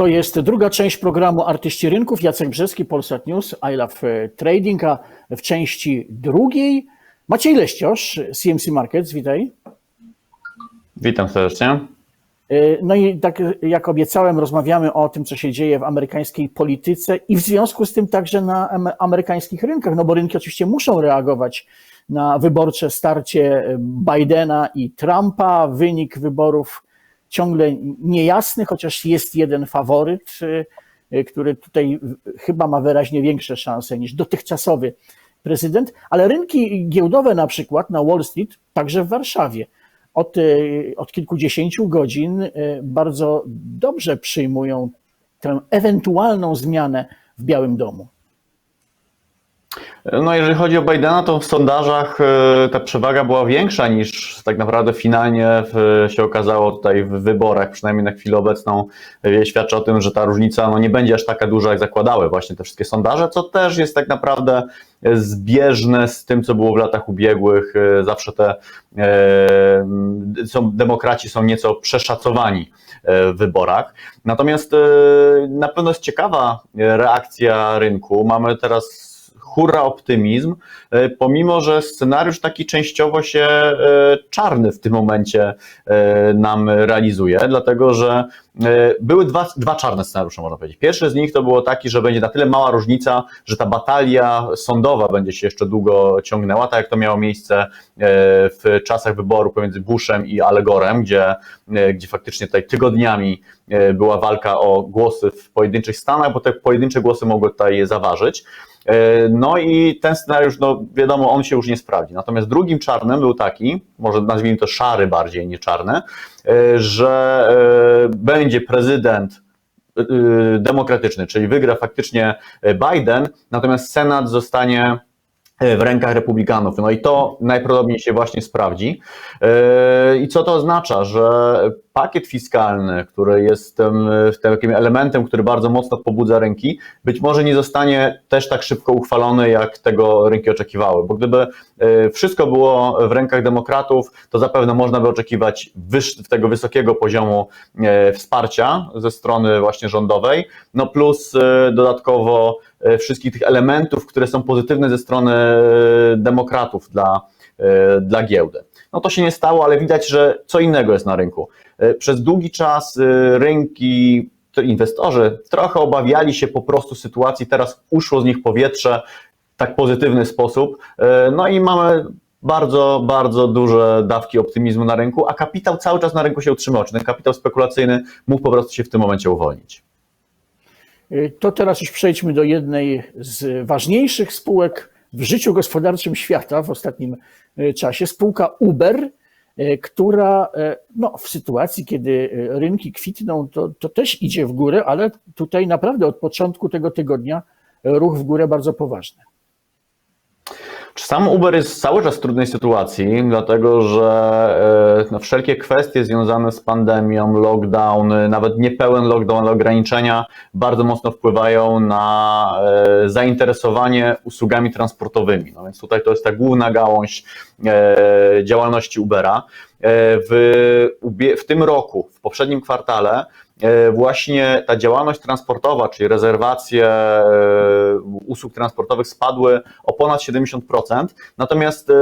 To jest druga część programu Artyści Rynków. Jacek Brzeski, Polsat News, I Love Trading, a w części drugiej Maciej Leściosz, CMC Markets, witaj. Witam serdecznie. No i tak jak obiecałem, rozmawiamy o tym, co się dzieje w amerykańskiej polityce i w związku z tym także na amerykańskich rynkach, no bo rynki oczywiście muszą reagować na wyborcze starcie Bidena i Trumpa. Wynik wyborów ciągle niejasny, chociaż jest jeden faworyt, który tutaj chyba ma wyraźnie większe szanse niż dotychczasowy prezydent, ale rynki giełdowe na przykład na Wall Street, także w Warszawie, od, od kilkudziesięciu godzin bardzo dobrze przyjmują tę ewentualną zmianę w Białym Domu. No jeżeli chodzi o Bidena, to w sondażach ta przewaga była większa niż tak naprawdę finalnie się okazało tutaj w wyborach, przynajmniej na chwilę obecną świadczy o tym, że ta różnica no, nie będzie aż taka duża, jak zakładały właśnie te wszystkie sondaże, co też jest tak naprawdę zbieżne z tym, co było w latach ubiegłych. Zawsze te są, demokraci są nieco przeszacowani w wyborach. Natomiast na pewno jest ciekawa reakcja rynku. Mamy teraz hurra optymizm, pomimo że scenariusz taki częściowo się czarny w tym momencie nam realizuje, dlatego że były dwa, dwa czarne scenariusze, można powiedzieć. Pierwszy z nich to było taki, że będzie na tyle mała różnica, że ta batalia sądowa będzie się jeszcze długo ciągnęła, tak jak to miało miejsce w czasach wyboru pomiędzy Bushem i Al Gorem, gdzie, gdzie faktycznie tutaj tygodniami była walka o głosy w pojedynczych stanach, bo te pojedyncze głosy mogły tutaj zaważyć. No i ten scenariusz, no wiadomo, on się już nie sprawdzi. Natomiast drugim czarnym był taki, może nazwijmy to szary bardziej, nie czarny, że będzie prezydent demokratyczny, czyli wygra faktycznie Biden, natomiast Senat zostanie w rękach republikanów. No i to najprawdopodobniej się właśnie sprawdzi. I co to oznacza? Że pakiet fiskalny, który jest takim elementem, który bardzo mocno pobudza rynki, być może nie zostanie też tak szybko uchwalony, jak tego rynki oczekiwały. Bo gdyby wszystko było w rękach demokratów, to zapewne można by oczekiwać tego wysokiego poziomu wsparcia ze strony właśnie rządowej, no plus dodatkowo wszystkich tych elementów, które są pozytywne ze strony demokratów dla, dla giełdy. No to się nie stało, ale widać, że co innego jest na rynku. Przez długi czas rynki, inwestorzy trochę obawiali się po prostu sytuacji, teraz uszło z nich powietrze tak pozytywny sposób. No i mamy bardzo, bardzo duże dawki optymizmu na rynku, a kapitał cały czas na rynku się utrzymał. Czy ten kapitał spekulacyjny mógł po prostu się w tym momencie uwolnić? To teraz już przejdźmy do jednej z ważniejszych spółek w życiu gospodarczym świata w ostatnim czasie, spółka Uber, która no, w sytuacji, kiedy rynki kwitną, to, to też idzie w górę, ale tutaj naprawdę od początku tego tygodnia ruch w górę bardzo poważny. Sam Uber jest cały czas w trudnej sytuacji, dlatego że no, wszelkie kwestie związane z pandemią, lockdown, nawet niepełen lockdown, ale ograniczenia bardzo mocno wpływają na zainteresowanie usługami transportowymi. No więc tutaj to jest ta główna gałąź działalności Ubera. W, w tym roku, w poprzednim kwartale, właśnie ta działalność transportowa, czyli rezerwacje usług transportowych spadły o ponad 70%, natomiast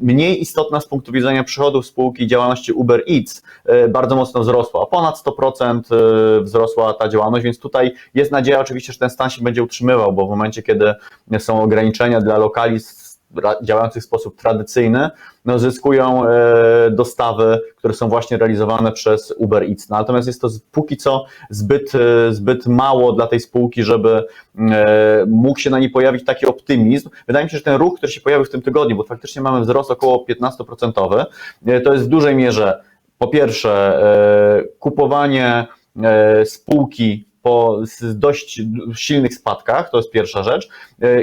mniej istotna z punktu widzenia przychodów spółki działalności Uber Eats bardzo mocno wzrosła, o ponad 100% wzrosła ta działalność, więc tutaj jest nadzieja oczywiście, że ten stan się będzie utrzymywał, bo w momencie, kiedy są ograniczenia dla lokali działających w sposób tradycyjny, no, zyskują dostawy, które są właśnie realizowane przez Uber Eats. No, natomiast jest to póki co zbyt, zbyt mało dla tej spółki, żeby mógł się na niej pojawić taki optymizm. Wydaje mi się, że ten ruch, który się pojawił w tym tygodniu, bo faktycznie mamy wzrost około 15%, to jest w dużej mierze po pierwsze kupowanie spółki po dość silnych spadkach, to jest pierwsza rzecz.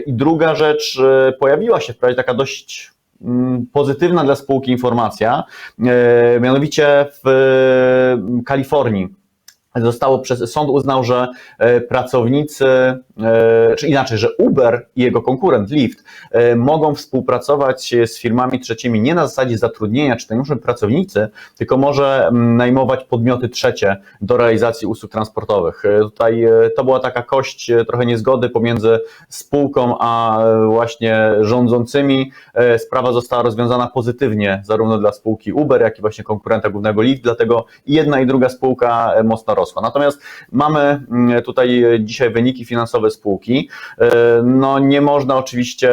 I druga rzecz, pojawiła się wprawdzie taka dość pozytywna dla spółki informacja, mianowicie w Kalifornii zostało przez sąd uznał, że e, pracownicy, e, czy inaczej, że Uber i jego konkurent Lyft e, mogą współpracować z firmami trzecimi nie na zasadzie zatrudnienia, czy to nie muszą pracownicy, tylko może najmować podmioty trzecie do realizacji usług transportowych. Tutaj to była taka kość trochę niezgody pomiędzy spółką a właśnie rządzącymi. Sprawa została rozwiązana pozytywnie zarówno dla spółki Uber, jak i właśnie konkurenta głównego Lyft, dlatego jedna i druga spółka mocno rosła. Natomiast mamy mm, tutaj dzisiaj wyniki finansowe spółki. E, No nie można oczywiście,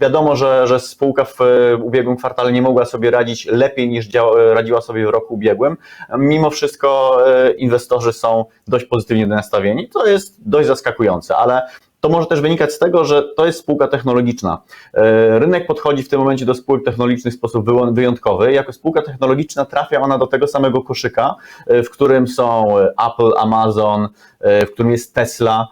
wiadomo, że, że spółka w e, ubiegłym kwartale nie mogła sobie radzić lepiej niż działa, radziła sobie w roku ubiegłym. Mimo wszystko e, inwestorzy są dość pozytywnie nastawieni. To jest dość zaskakujące, ale to może też wynikać z tego, że to jest spółka technologiczna. E, Rynek podchodzi w tym momencie do spółek technologicznych w sposób wyjątkowy. Jako spółka technologiczna trafia ona do tego samego koszyka, e, w którym są e, Apple, Amazon, w którym jest Tesla.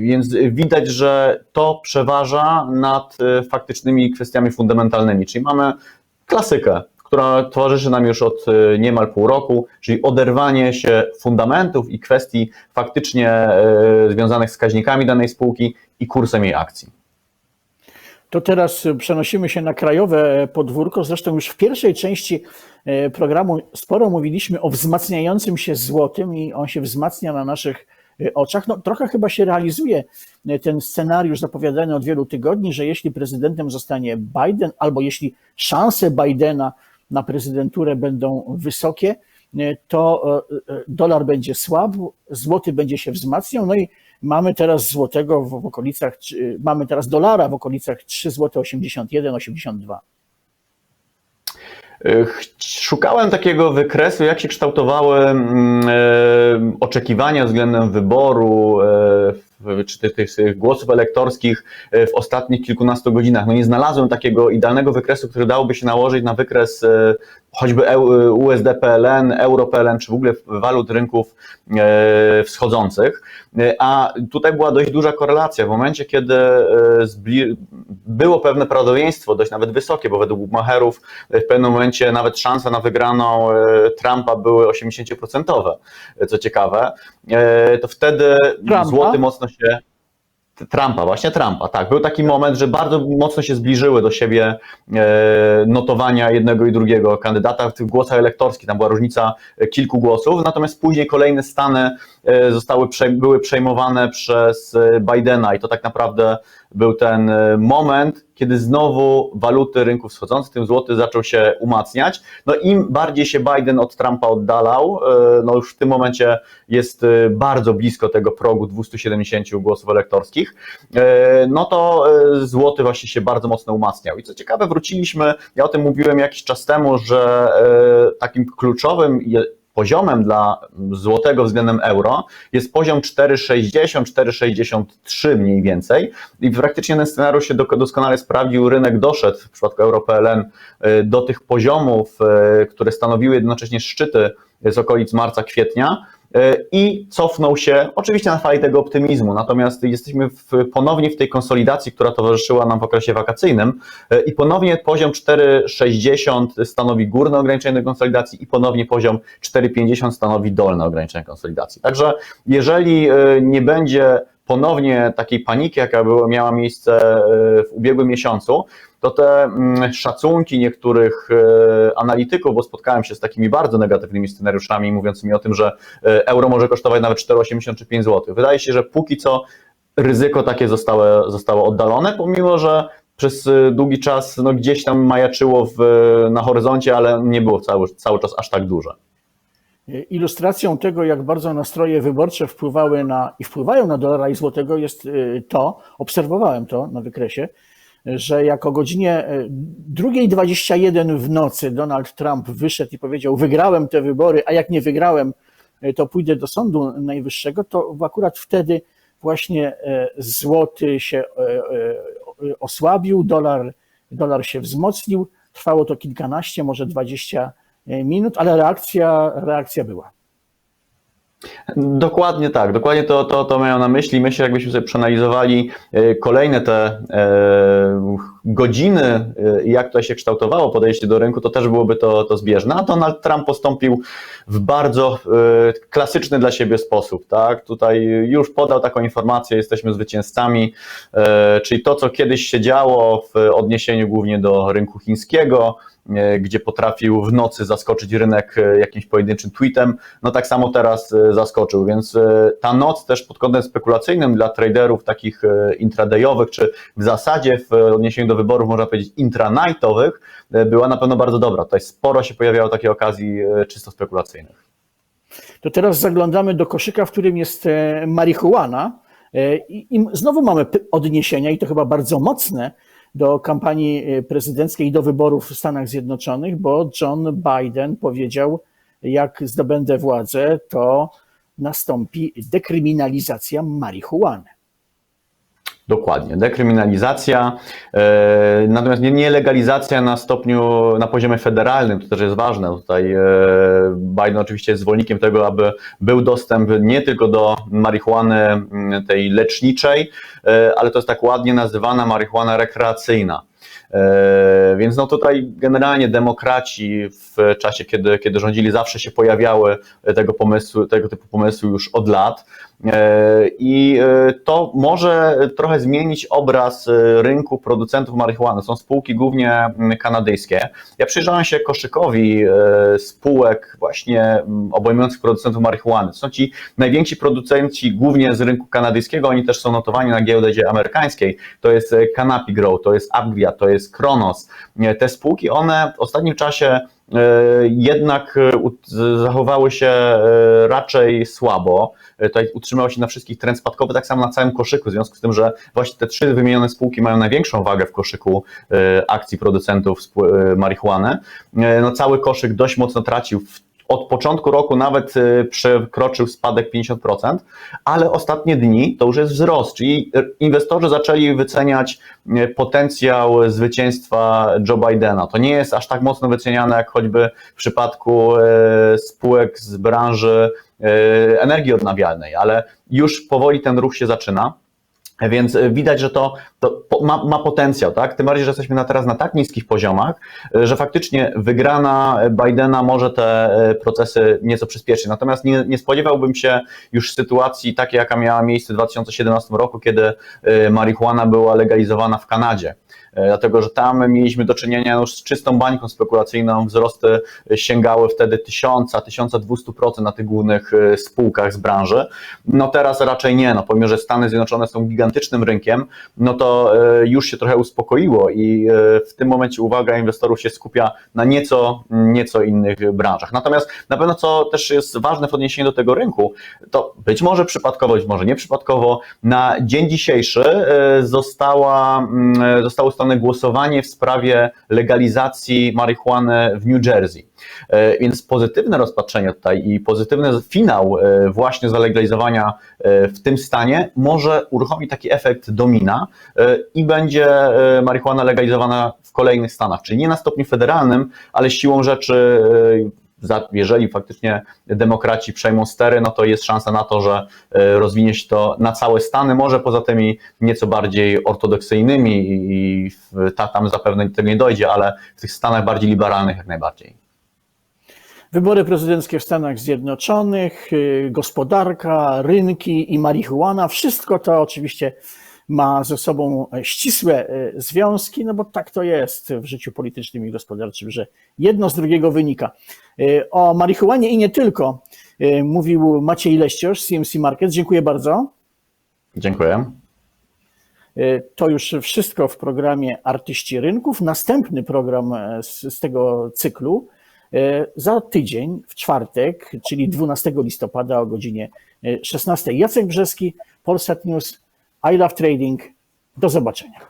Więc widać, że to przeważa nad faktycznymi kwestiami fundamentalnymi. Czyli mamy klasykę, która towarzyszy nam już od e, niemal pół roku, czyli oderwanie się fundamentów i kwestii faktycznie e, związanych z wskaźnikami danej spółki i kursem jej akcji. To teraz przenosimy się na krajowe podwórko. Zresztą już w pierwszej części e, programu sporo mówiliśmy o wzmacniającym się złotym i on się wzmacnia na naszych e, oczach. No, trochę chyba się realizuje e, ten scenariusz zapowiadany od wielu tygodni, że jeśli prezydentem zostanie Biden, albo jeśli szanse Bidena na prezydenturę będą wysokie, e, to e, e, dolar będzie słabł, złoty będzie się wzmacniał, no i mamy teraz złotego w, okolicach, mamy teraz dolara w okolicach 3 zł 81, 82. E, ch- Szukałem takiego wykresu, jak się kształtowały mm, oczekiwania względem wyboru, w- czy tych, tych, głosów elektorskich e, w ostatnich kilkunastu godzinach. No nie znalazłem takiego idealnego wykresu, który dałoby się nałożyć na wykres e, choćby EU- USD PLN, Euro PLN, czy w ogóle walut rynków e, wschodzących. E, A tutaj była dość duża korelacja. W momencie, kiedy e, było pewne prawdopodobieństwo, dość nawet wysokie, bo według Buchmacherów w pewnym momencie nawet szanse na wygraną e, Trumpa były 80%, e, co ciekawe, e, to wtedy Trumpa? złoty mocno się. Trumpa, właśnie Trumpa, tak. Był taki moment, że bardzo mocno się zbliżyły do siebie e, notowania jednego i drugiego kandydata w tych głosach elektorskich. Tam była różnica e, kilku głosów, natomiast później kolejne stany e, zostały, były przejmowane przez Bidena i to tak naprawdę był ten moment, kiedy znowu waluty rynków wschodzących, tym złoty, zaczął się umacniać. No im bardziej się Biden od Trumpa oddalał, e, no już w tym momencie jest e, bardzo blisko tego progu 270 głosów elektorskich, e, no to złoty właśnie się bardzo mocno umacniał. I co ciekawe, wróciliśmy, ja o tym mówiłem jakiś czas temu, że takim kluczowym poziomem dla złotego względem euro jest poziom 4,60, 4,63 mniej więcej i praktycznie ten scenariusz się doskonale sprawdził. Rynek doszedł w przypadku EuroPLN y, do tych poziomów, y, które stanowiły jednocześnie szczyty z okolic marca, kwietnia i cofnął się, oczywiście na fali tego optymizmu, natomiast jesteśmy w, ponownie w tej konsolidacji, która towarzyszyła nam w okresie wakacyjnym y, i ponownie poziom 4,60 stanowi górne ograniczenie konsolidacji i ponownie poziom 4,50 stanowi dolne ograniczenie konsolidacji. Także jeżeli y, nie będzie ponownie takiej paniki, jaka miała miejsce w ubiegłym miesiącu, to te mm, szacunki niektórych y, analityków, bo spotkałem się z takimi bardzo negatywnymi scenariuszami mówiącymi o tym, że y, euro może kosztować nawet 4,80 czy 5 zł. Wydaje się, że póki co ryzyko takie zostało, zostało oddalone, pomimo że przez y, długi czas no, gdzieś tam majaczyło w, na horyzoncie, ale nie było cały, cały czas aż tak duże. Ilustracją tego, jak bardzo nastroje wyborcze wpływały na i wpływają na dolara i złotego, jest to, obserwowałem to na wykresie, że jak o godzinie y, 2.21 w nocy Donald Trump wyszedł i powiedział: Wygrałem te wybory, a jak nie wygrałem, y, to pójdę do Sądu Najwyższego, to akurat wtedy właśnie y, złoty się osłabił, dolar, dolar się wzmocnił. Trwało to kilkanaście, może 20 minut, ale reakcja, reakcja była. Dokładnie tak, dokładnie to, to, to miałem na myśli. Myślę, jakbyśmy sobie przeanalizowali e, kolejne te e, godziny y, jak to się kształtowało podejście do rynku, to też byłoby to, to zbieżne. A Donald Trump postąpił w bardzo y, klasyczny dla siebie sposób. Tak? Tutaj już podał taką informację, jesteśmy zwycięzcami, y, czyli to, co kiedyś się działo w odniesieniu głównie do rynku chińskiego, gdzie potrafił w nocy zaskoczyć rynek jakimś pojedynczym tweetem, no tak samo teraz zaskoczył, więc ta noc też pod kątem spekulacyjnym dla traderów takich intradayowych, czy w zasadzie w odniesieniu do wyborów można powiedzieć intranightowych, y, była na pewno bardzo dobra. Tutaj sporo się pojawiało takiej okazji y, czysto spekulacyjnych. To teraz zaglądamy do koszyka, w którym jest e, marihuana e, i, znowu mamy odniesienia i to chyba bardzo mocne do kampanii e, prezydenckiej i do wyborów w Stanach Zjednoczonych, bo John Biden powiedział, jak zdobędę władzę, to nastąpi dekryminalizacja marihuany. Dokładnie, dekryminalizacja, e, natomiast nie, legalizacja na stopniu, na poziomie federalnym, to też jest ważne. Tutaj e, Biden oczywiście jest zwolennikiem tego, aby był dostęp nie tylko do marihuany mm, tej leczniczej, e, ale to jest tak ładnie nazywana marihuana rekreacyjna. Więc no tutaj generalnie demokraci w czasie, kiedy, kiedy rządzili, zawsze się pojawiały tego pomysłu, tego typu pomysły już od lat. E, I e, to może trochę zmienić obraz e, rynku producentów marihuany. Są spółki głównie mm, kanadyjskie. Ja przyjrzałem się koszykowi spółek właśnie mm, obejmujących producentów marihuany. Są ci najwięksi producenci głównie z rynku kanadyjskiego, oni też są notowani na giełdzie amerykańskiej. To jest Canopy Grow, to jest Abgria, to jest Kronos. Te spółki, one w ostatnim czasie jednak e, zachowały się e, raczej słabo. E, Tutaj utrzymały się na wszystkich trend spadkowy, tak samo na całym koszyku, w związku z tym, że właśnie te trzy wymienione spółki mają największą wagę w koszyku e, akcji producentów e, marihuany. E, No cały koszyk dość mocno tracił w od początku roku nawet e, przekroczył spadek 50%, ale ostatnie dni to już jest wzrost, czyli inwestorzy zaczęli wyceniać e, potencjał zwycięstwa Joe Bidena. To nie jest aż tak mocno wyceniane jak choćby w przypadku e, spółek z branży energii odnawialnej, ale już powoli ten ruch się zaczyna. Więc widać, że to, to ma, ma potencjał, tak? Tym bardziej, że jesteśmy na teraz na tak niskich poziomach, że faktycznie wygrana Bidena może te e, procesy nieco przyspieszyć. Natomiast nie, nie spodziewałbym się już sytuacji takiej, jaka miała miejsce w 2017 roku, kiedy marihuana była legalizowana w Kanadzie. Dlatego, że tam mieliśmy do czynienia już z czystą bańką spekulacyjną. Wzrosty sięgały wtedy 1000, 1200% na tych głównych spółkach z branży. No teraz raczej nie, no pomimo, że Stany Zjednoczone są gigantycznym rynkiem, no to e, już się trochę uspokoiło i e, w tym momencie uwaga inwestorów się skupia na nieco, nieco innych branżach. Natomiast na pewno co też jest ważne w odniesieniu do tego rynku, to być może przypadkowo, być może nieprzypadkowo, na dzień dzisiejszy e, została, mm, zostało ustalone głosowanie w sprawie legalizacji marihuany w New Jersey. E, Więc pozytywne rozpatrzenie tutaj i pozytywny finał e, właśnie zalegalizowania e, w tym stanie może uruchomić taki efekt domina i będzie marihuana legalizowana w kolejnych stanach, czyli nie na stopniu federalnym, ale siłą rzeczy jeżeli faktycznie demokraci przejmą stery, no to jest szansa na to, że rozwinie się to na całe Stany, może poza tymi nieco bardziej ortodoksyjnymi i ta, tam zapewne tego nie dojdzie, ale w tych Stanach bardziej liberalnych jak najbardziej. Wybory prezydenckie w Stanach Zjednoczonych, y, gospodarka, rynki i marihuana, wszystko to oczywiście ma ze sobą ścisłe y, związki, no bo tak to jest w życiu politycznym i gospodarczym, że jedno z drugiego wynika. Y, O marihuanie i nie tylko mówił Maciej Leściosz z CMC Market. Dziękuję bardzo. Dziękuję. To już wszystko w programie Artyści Rynków. Następny program z, z tego cyklu za tydzień, w czwartek, czyli 12 listopada o godzinie e, 16. Jacek Brzeski, Polsat News, I Love Trading. Do zobaczenia.